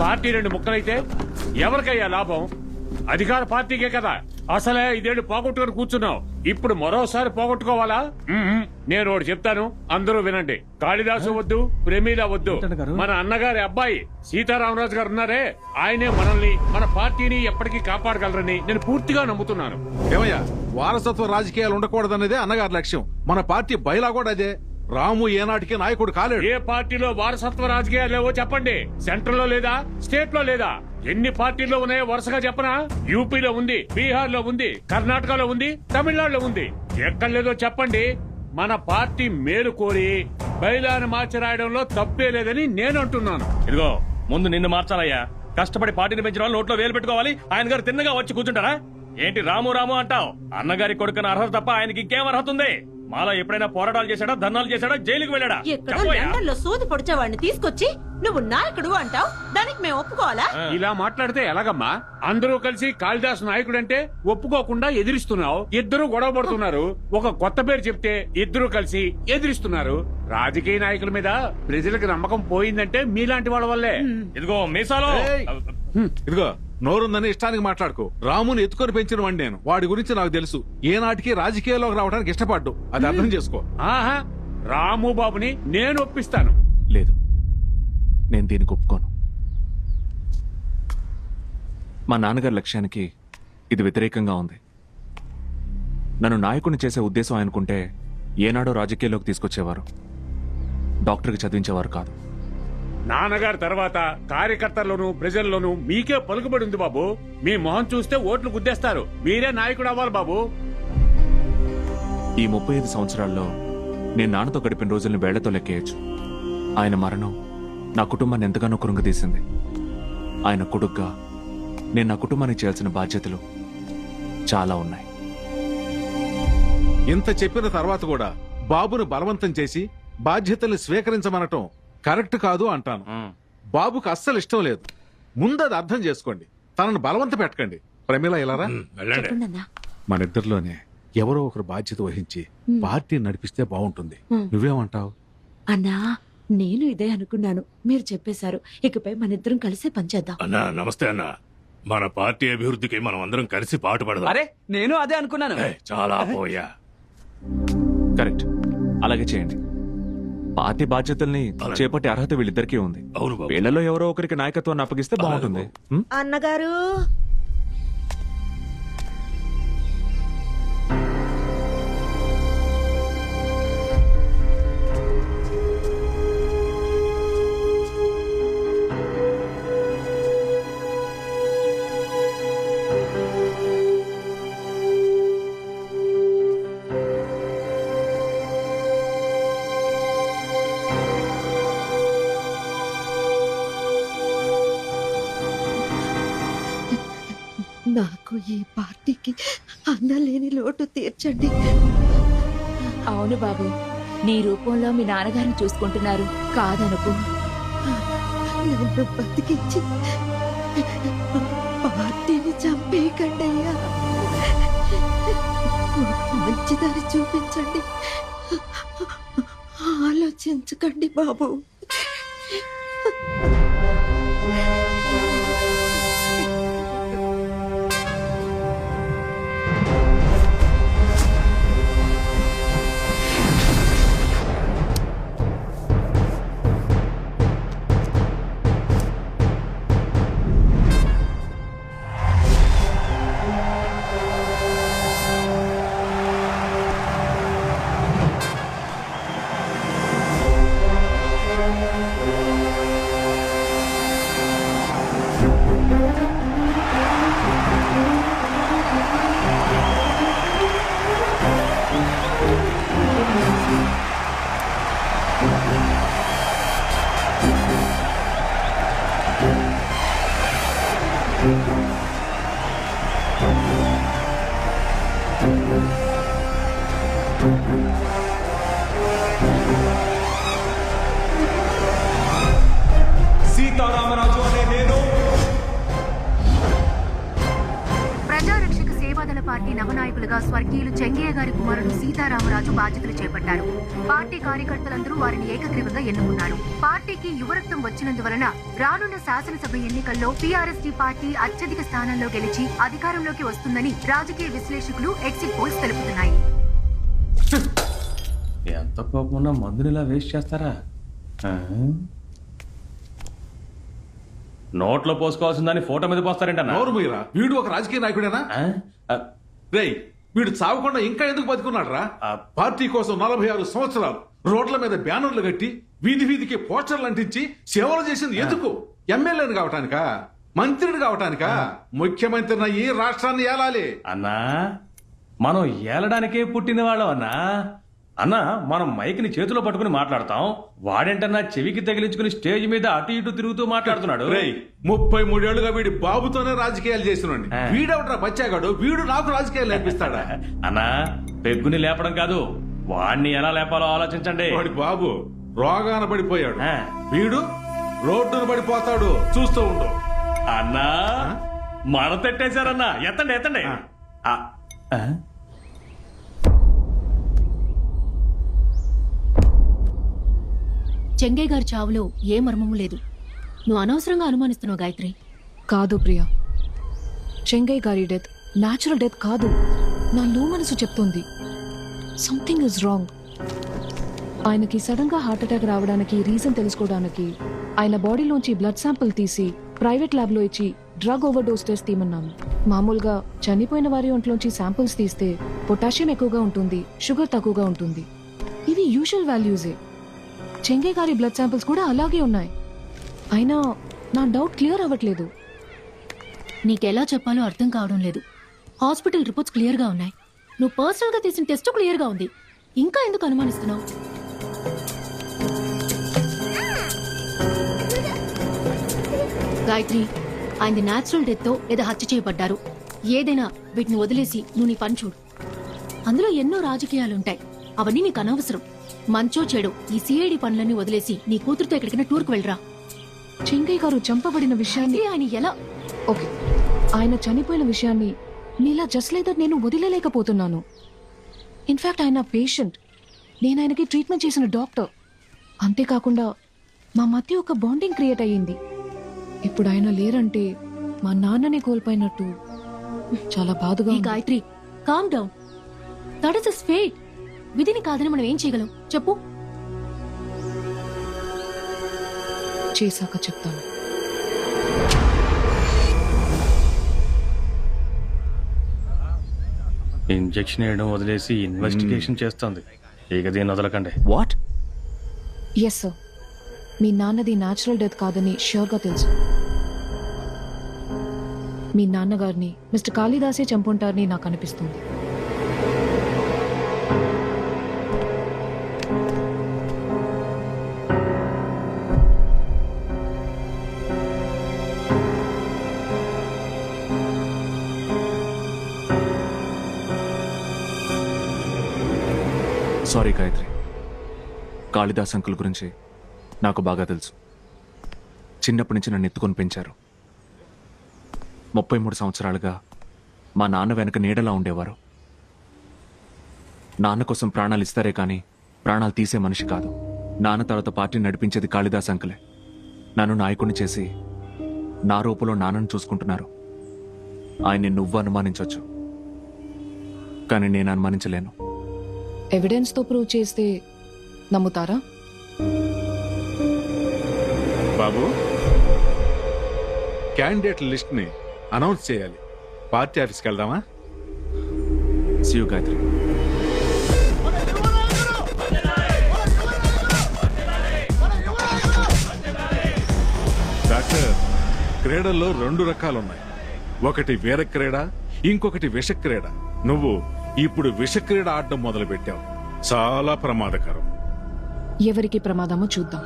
Party రెండు ముక్కలైతే ఎవరికయ్యా లాభం? అధికార పార్టీకే కదా. అసలే ఇదేళ్ళు పోగొట్టుకుని కూర్చున్నావు. ఇప్పుడు మరోసారి పోగొట్టుకోవాలా. నేను ఒకటి చెప్తాను. అందరూ వినండి. కాళిదాసు వద్దు ప్రమీల వద్దు. మన అన్నగారి అబ్బాయి సీతారామరాజు గారు ఉన్నారే. ఆయనే మనల్ని మన పార్టీని ఎప్పటికీ కాపాడగలరని నేను పూర్తిగా నమ్ముతున్నాను. ఏమయ్యా? వారసత్వ రాజకీయాలు ఉండకూడదన్నదే అన్నగారి లక్ష్యం. మన పార్టీ బయలా కూడా అదే. రాము ఏనాటికి నాయకుడు కాలేడు. ఏ పార్టీలో వారసత్వ రాజకీయాలు లేవో చెప్పండి. సెంట్రల్లో లేదా? స్టేట్లో లేదా? ఎన్ని పార్టీల్లో ఉన్నాయో వరుసగా చెప్పనా? యూపీలో ఉంది బీహార్లో ఉంది కర్ణాటకలో ఉంది తమిళనాడులో ఉంది. ఎక్కడ లేదో చెప్పండి. మన పార్టీ మేలు కోరి బయలాన్ని మార్చి రాయడంలో తప్పే లేదని నేను అంటున్నాను. ఇదిగో ముందు నిన్ను మార్చాలయ్యా. కష్టపడి పార్టీని పెంచిన వాళ్ళు నోట్లో వేలు పెట్టుకోవాలి. ఆయన గారు తిన్నగా వచ్చి కూర్చుంటారా? ఏంటి రాము రాము అంటావు? అన్నగారి కొడుకున్న అర్హత తప్ప ఆయనకి ఇంకేం అర్హత ఉంది? మాలో ఎప్పుడైనా పోరాటాలు చేశాడా? ధర్నాలు చేశాడా? జైలుకి వెళ్ళాడా? ఎక్కడో చెప్పోయ్యా. లండన్లో సోది పొడిచేవాడిని తీసుకొచ్చి నువ్వు నాయకుడు అంటావు? దానికి మేము ఒప్పుకోవాలా? ఇలా మాట్లాడితే ఎలాగమ్మా? అందరూ కలిసి కాళిదాస్ నాయకుడంటే ఒప్పుకోకుండా ఎదిరిస్తున్నావు. ఇద్దరు గొడవ పడుతున్నారు. ఒక కొత్త పేరు చెప్తే ఇద్దరు కలిసి ఎదిరిస్తున్నారు. రాజకీయ నాయకుల మీద ప్రజలకు నమ్మకం పోయిందంటే మీలాంటి వాళ్ళ వల్లే. ఇదిగో మీసాలో! ఇదిగో నోరుందని ఇష్టానికి మాట్లాడుకో. రాముని ఎత్తుకొని పెంచిన వాడిని నేను. వాడి గురించి నాకు తెలుసు. ఏనాటికి రాజకీయాల్లోకి రావడానికి ఇష్టపడ్డు. అది అర్థం చేసుకో. ఆహా రాము బాబుని నేను ఒప్పిస్తాను. లేదు. నేను దీనికి ఒప్పుకోను. మా నాన్నగారి లక్ష్యానికి ఇది వ్యతిరేకంగా ఉంది. నన్ను నాయకుడిని చేసే ఉద్దేశం ఆయనకుంటే ఏనాడో రాజకీయాల్లోకి తీసుకొచ్చేవారు. డాక్టర్కి చదివించేవారు కాదు. నాన్నగారి తర్వాత కార్యకర్తల్లోనూ ప్రజల్లోనూ మీకే పలుకుబడి ఉంది బాబు. మీ మొహం చూస్తే ఓట్లు గుద్దేస్తారు. మీరే నాయకుడు అవ్వాలి బాబు. ఈ ముప్పై ఐదు సంవత్సరాల్లో నేను నాన్నతో గడిపిన రోజుల్ని వేళ్ళతో లెక్కేయచ్చు. ఆయన మరణం నా కుటుంబాన్ని ఎంతగానో కృంగదీసింది ఆయన కొడుగ్గా నేను నా కుటుంబానికి చేయాల్సిన బాధ్యతలు చాలా ఉన్నాయి. ఇంత చెప్పిన తర్వాత కూడా బాబును బలవంతం చేసి బాధ్యతల్ని స్వీకరించమనటం కరెక్ట్ కాదు అంటాను. బాబుకు అస్సలు ఇష్టం లేదు. ముందు అది అర్థం చేసుకోండి. తనను బలవంత పెట్టకండి. ప్రమీల ఇలారా? మన ఇద్దరిలోనే ఎవరో ఒకరు బాధ్యత వహించి పార్టీ నడిపిస్తే బాగుంటుంది. నువ్వేమంటావు? అన్నా నేను ఇదే అనుకున్నాను. మీరు చెప్పేశారు. ఇకపై మన ఇద్దరం కలిసి పనిచేద్దాం అన్నా నమస్తే అన్న. మన పార్టీ అభివృద్ధికి మనం అందరం కలిసి పాటుపడదాం అరే నేను అదే అనుకున్నాను. చాలా పోయా కరెక్ట్. అలాగే చేయండి. పార్టీ బాధ్యతల్ని చేపట్టే అర్హత వీళ్ళిద్దరికీ ఉంది. అవును బాబు. వీళ్ళలో ఎవరో ఒకరికి నాయకత్వాన్ని అప్పగిస్తే బాగుంటుంది? అన్నగారు నాకు ఈ పార్టీకి అన్నలేని లోటు తీర్చండి. అవును బాబు నీ రూపంలో మీ నాన్నగారిని చూసుకుంటున్నారు. కాదనుకో. నన్ను బతికించి పార్టీని చంపేయకండి అయ్యా. మంచి దారి చూపించండి. ఆలోచించకండి బాబు. Thank you. నవనాయకులుగా స్వర్గీయులు చెంగయ్య గారి కుమారుడు సీతారామరాజు బాధ్యతలు చేపట్టారు. పార్టీ కార్యకర్తలందరూ వారిని ఏకగ్రీవంగా ఎన్నుకున్నారు. పార్టీకి యువరక్తం వచ్చినందువలన రానున్న శాసనసభ ఎన్నికల్లో పీఆర్ఎస్టీ పార్టీ అత్యధిక స్థానాల్లో గెలిచి అధికారంలోకి వస్తుందని రాజకీయ విశ్లేషకులు ఎగ్జిట్ పోల్స్ తెలుపుతున్నాయి. ఎంత కోపం ఉన్నా మందుని ఇలా వేస్ట్ చేస్తారా? నోట్లో పోసుకోవాల్సిన దాన్ని ఫోటో మీద పోస్తారేంటన్నా? నోరు మీరా? వీడు ఒక రాజకీయ నాయకుడేనా? రేయ్ వీడు చావకుండా ఇంకా ఎందుకు బతుకున్నాడు రా ఆ. పార్టీ కోసం నలభై ఆరు సంవత్సరాలు రోడ్ల మీద బ్యానర్లు కట్టి వీధి వీధికి పోస్టర్లు అంటించి సేవలు చేసింది ఎందుకు? ఎమ్మెల్యేని కావటానికా? మంత్రిని కావటానికా? ముఖ్యమంత్రిని అయ్యి రాష్ట్రాన్ని ఏలాలి? అన్నా మనం ఏలడానికే పుట్టిన వాళ్ళం అన్నా. అన్నా మనం మైక్ని చేతిలో పట్టుకుని మాట్లాడతాం. వాడేంటన్నా చెవికి తగిలించుకుని స్టేజ్ మీద అటు ఇటు తిరుగుతూ మాట్లాడుతున్నాడు? రేయ్ ముప్పై మూడేళ్ళుగా వీడి బాబుతోనే రాజకీయాలు చేసినండి ఆ. వీడెవడరా బచ్చాగాడు? వీడు నాకు రాజకీయాలు నేర్పిస్తాడా? అన్నా పెగ్గుని లేపడం కాదు. వాణ్ణి ఎలా లేపాలో ఆలోచించండి. వాడి బాబు రోగాన పడిపోయాడు. వీడు రోడ్డున పడిపోతాడు. చూస్తూ ఉండు. అన్నా మన తెట్టేశారన్నా. ఎత్తండి ఎత్తండి. చెంగయ్య గారి చావులో ఏ మర్మము లేదు. నువ్వు అనవసరంగా అనుమానిస్తున్నావు గాయత్రి. కాదు ప్రియా. చెంగయ్య గారి డెత్ న్యాచురల్ డెత్ కాదు. నా లో మనసు చెప్తోంది. సంథింగ్ ఇస్ రాంగ్ ఆయనకి సడన్గా హార్ట్అటాక్ హార్ట్ అటాక్ రావడానికి రీజన్ తెలుసుకోవడానికి ఆయన బాడీలోంచి బ్లడ్ శాంపిల్ తీసి ప్రైవేట్ ల్యాబ్లో ఇచ్చి డ్రగ్ ఓవర్ డోస్ టెస్ట్ తీయమన్నాను. మామూలుగా చనిపోయిన వారి ఒంట్లోంచి శాంపిల్స్ తీస్తే పొటాషియం ఎక్కువగా ఉంటుంది షుగర్ తక్కువగా ఉంటుంది. ఇవి యూజువల్ వాల్యూసే చెంగే గారి బ్లడ్ శాంపిల్స్ కూడా అలాగే ఉన్నాయి. అయినా నా డౌట్ క్లియర్ అవ్వట్లేదు. నీకెలా చెప్పాలో అర్థం కావడం లేదు. హాస్పిటల్ రిపోర్ట్స్ క్లియర్గా ఉన్నాయి. నువ్వు పర్సనల్గా తీసిన టెస్ట్ క్లియర్గా ఉంది. ఇంకా ఎందుకు అనుమానిస్తున్నావు? గాయత్రి ఆయనది న్యాచురల్ డెత్తో ఏదో లేదా హత్య చేయబడ్డారు. ఏదైనా వీటిని వదిలేసి నువ్వు నీ పని చూడు. అందులో ఎన్నో రాజకీయాలుంటాయి. అవన్నీ నీకు అనవసరం. మంచో చెడు ఈ సిఐడి పనులన్నీ వదిలేసి నీ కూతురుతో ఎక్కడికైనా టూర్కు వెళ్ళరా? చెంగయ్య గారు చంపబడిన విషయాన్ని ఆయన ఎలా? ఓకే. ఆయన చనిపోయిన విషయాన్ని నీలా జస్ట్ లైక్ దట్ నేను వదిలేలేకపోతున్నాను. ఇన్ఫాక్ట్ ఆయన పేషెంట్. నేను ఆయనకి ట్రీట్మెంట్ చేసిన డాక్టర్. అంతేకాకుండా మా మధ్య ఒక బాండింగ్ క్రియేట్ అయ్యింది. ఇప్పుడు ఆయన లేరంటే మా నాన్నని కోల్పోయినట్టు. చాలా బాధగా ఈ ఉంది. Gayatri calm down that is fate విధిని కాదని మనం ఏం చేయగలం? చెప్పు. చేశాక చెప్తాను. ఇంజెక్షన్ వేయడం వదిలేసి ఇన్వెస్టిగేషన్ చేస్తుంది. ఇక దీన్ని వదలకండి. వాట్ ఎస్ సార్ మీ నాన్నది న్యాచురల్ డెత్ కాదని ష్యూర్గా తెలుసు. మీ నాన్నగారిని మిస్టర్ కాళిదాసే చంపుంటారని నాకు అనిపిస్తుంది. సారీ గాయత్రి. కాళిదాస్ అంకుల్ గురించి నాకు బాగా తెలుసు. చిన్నప్పటి నుంచి నన్ను ఎత్తుకొని పెంచారు. ముప్పై మూడు సంవత్సరాలుగా మా నాన్న వెనక నీడలా ఉండేవారు. నాన్న కోసం ప్రాణాలు ఇస్తారే కానీ ప్రాణాలు తీసే మనిషి కాదు. నాన్న తర్వాత పార్టీ నడిపించేది కాళిదాస్ అంకులే. నన్ను నాయకుడిని చేసి నా రూపంలో నాన్నను చూసుకుంటున్నారు. ఆయన్ని నువ్వు అనుమానించవచ్చు కానీ నేను అనుమానించలేను. ఎవిడెన్స్తో ప్రూవ్ చేస్తే నమ్ముతారా? బాబు క్యాండిడేట్ లిస్ట్ని అనౌన్స్ చేయాలి. పార్టీ ఆఫీస్కి వెళ్దామా? సియు గాయత్రి. డాక్టర్ క్రీడల్లో రెండు రకాలున్నాయి. ఒకటి వీర క్రీడ ఇంకొకటి విష క్రీడ నువ్వు ఇప్పుడు విషక్రీడ ఆడడం మొదలు పెట్టావు చాలా ప్రమాదకరం. ఎవరికి ప్రమాదమో చూద్దాం.